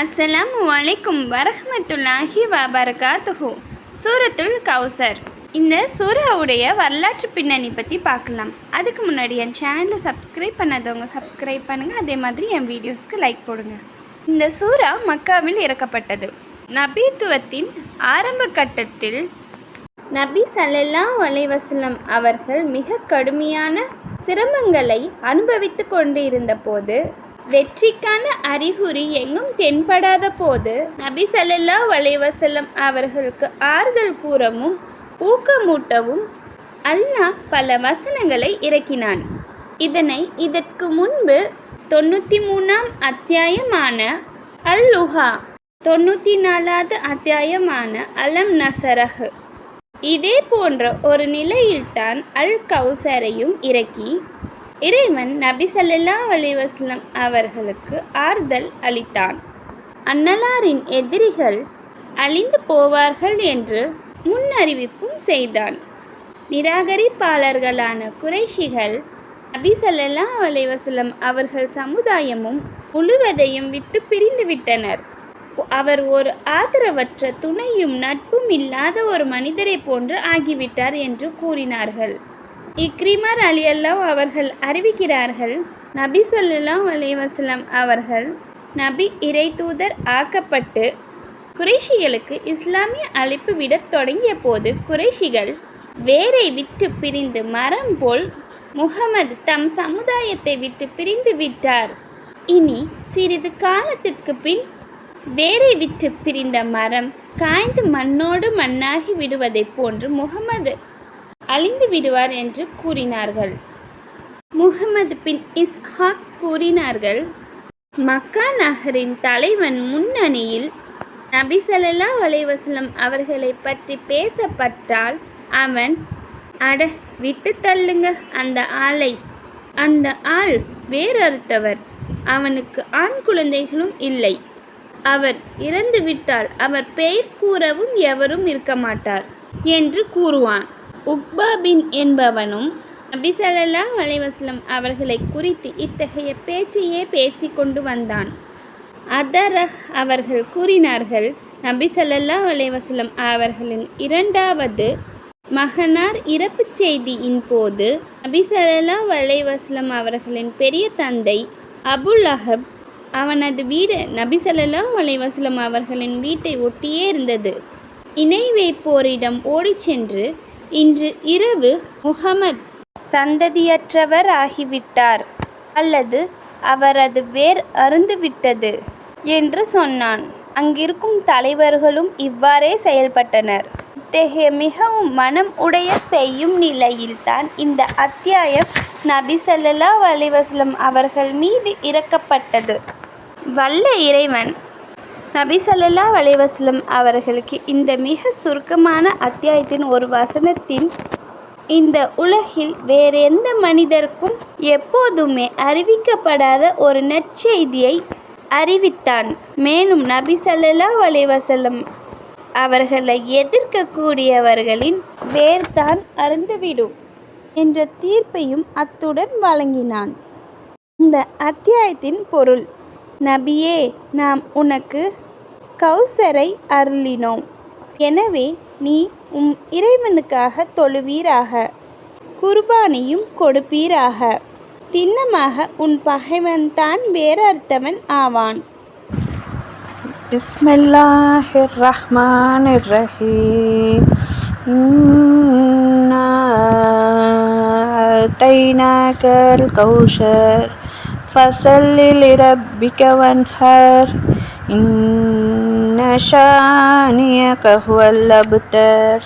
அஸ்ஸலாமு அலைக்கும் வரஹ்மத்துல்லாஹி வபரகாத்துஹு. சூரத்துல் கௌசர். இந்த சூராவுடைய வரலாற்று பின்னணி பற்றி பார்க்கலாம். அதுக்கு முன்னாடி என் சேனலை சப்ஸ்கிரைப் பண்ணாதவங்க சப்ஸ்கிரைப் பண்ணுங்கள் அதே மாதிரி என் வீடியோஸ்க்கு லைக் போடுங்க. இந்த சூரா மக்காவில் இறக்கப்பட்டது. நபித்துவத்தின் ஆரம்ப கட்டத்தில் நபி ஸல்லல்லாஹு அலைஹி அவர்கள் மிக கடுமையான சிரமங்களை அனுபவித்து கொண்டு போது வெற்றிக்கான அறிகுறி எங்கும் தென்படாத போது நபி சல்லல்லா அலைஹி அவர்களுக்கு ஆறுதல் கூறவும் ஊக்கமூட்டவும் அல்லாஹ் பல வசனங்களை இறக்கினான். இதனை இதற்கு முன்பு தொண்ணூற்றி மூணாம் அத்தியாயமான அல் லுஹா தொண்ணூற்றி நாலாவது அத்தியாயமான அலம் நசரஹ் இதே போன்ற ஒரு நிலையில்தான் அல் கௌசரையும் இறக்கி இறைவன் நபி சல்லா அலிவாஸ்லம் அவர்களுக்கு ஆறுதல் அளித்தான். அன்னலாரின் எதிரிகள் அழிந்து போவார்கள் என்று முன்னறிவிப்பும் செய்தான். நிராகரிப்பாளர்களான குறைஷிகள் நபி சல்லா அலைஹி அவர்கள் சமுதாயமும் முழுவதையும் விட்டு பிரிந்து விட்டனர். அவர் ஒரு ஆதரவற்ற துணையும் நட்பும் இல்லாத ஒரு மனிதரை போன்று ஆகிவிட்டார் என்று கூறினார்கள். இக்ரிமர் அலியல்லாம் அவர்கள் அறிவிக்கிறார்கள் நபி ஸல்லல்லாஹு அலைஹி அவர்கள் நபி இறைதூதர் ஆக்கப்பட்டு குறைஷிகளுக்கு இஸ்லாமிய அழைப்பு விடத் தொடங்கிய போது குறைஷிகள் வேரை விட்டு பிரிந்து மரம் போல் முகமது தம் சமுதாயத்தை விட்டு பிரிந்து விட்டார். இனி சிறிது காலத்திற்கு பின் வேரை விட்டு பிரிந்த மரம் காய்ந்து மண்ணோடு மண்ணாகி விடுவதைப் போன்று முகமது அழிந்து விடுவார் என்று கூறினார்கள். முகமது பின் இஸ்ஹாக் கூறினார்கள் மக்கா நகரின் தலைவன் முன்னணியில் நபி வலைவசலம் அவர்களை பற்றி பேசப்பட்டால் அவன் அட விட்டு தள்ளுங்க அந்த ஆளை. அந்த ஆள் வேறறுத்தவர். அவனுக்கு ஆண் குழந்தைகளும் இல்லை. அவர் இறந்துவிட்டால் அவர் பெயர் கூறவும் எவரும் இருக்க மாட்டார் என்று கூறுவான். உக்பா பின் என்பவனும் நபிசல்லா அலைவாஸ்லம் அவர்களை குறித்து இத்தகைய பேச்சையே பேசி கொண்டு வந்தான். அதரஹ் அவர்கள் கூறினார்கள் நபி ஸல்லல்லாஹு அவர்களின் இரண்டாவது மகனார் இறப்புச் செய்தியின் போது நபி ஸல்லல்லாஹு அவர்களின் பெரிய தந்தை அபுல் அஹப் அவனது வீடு நபி ஸல்லல்லாஹு அவர்களின் வீட்டை ஒட்டியே இருந்தது. இணை வைப்போரிடம் ஓடிச் சென்று இன்று இரவு முகமது சந்ததியற்றவர் ஆகிவிட்டார் அல்லது அவரது வேர் அருந்துவிட்டது என்று சொன்னான். அங்கிருக்கும் தலைவர்களும் இவ்வாறே செயல்பட்டனர். இத்தகைய மிகவும் மனம் உடைய செய்யும் நிலையில்தான் இந்த அத்தியாயம் நபி சல்லா அலிவாஸ்லம் அவர்கள் மீது இறக்கப்பட்டது. வல்ல இறைவன் நபி ஸல்லல்லாஹு அவர்களுக்கு இந்த மிக சுருக்கமான அத்தியாயத்தின் ஒரு வசனத்தின் இந்த உலகில் வேறெந்த மனிதருக்கும் எப்போதுமே அறிவிக்கப்படாத ஒரு நற்செய்தியை அறிவித்தான். மேலும் நபி ஸல்லல்லாஹு அவர்களை எதிர்க்கக்கூடியவர்களின் வேர்தான் அருந்துவிடும் என்ற தீர்ப்பையும் அத்துடன் வழங்கினான். இந்த அத்தியாயத்தின் பொருள் நபியே நாம் உனக்கு கௌசரை அருளினோம். எனவே நீ உம் இறைவனுக்காக தொழுவீராக. குர்பானியும் கொடுப்பீராக. திண்ணமாக உன் பகைவன் தான் வேறறுத்தவன் ஆவான். பிஸ்மில்லாஹிர் ரஹ்மானிர் ரஹீம் இன்னா தைனாக்கல் கௌஷர். ফাসাল্লি লিরাব্বিকা ওয়ানহার ইন্না শানিয়াকা হুয়াল আবতার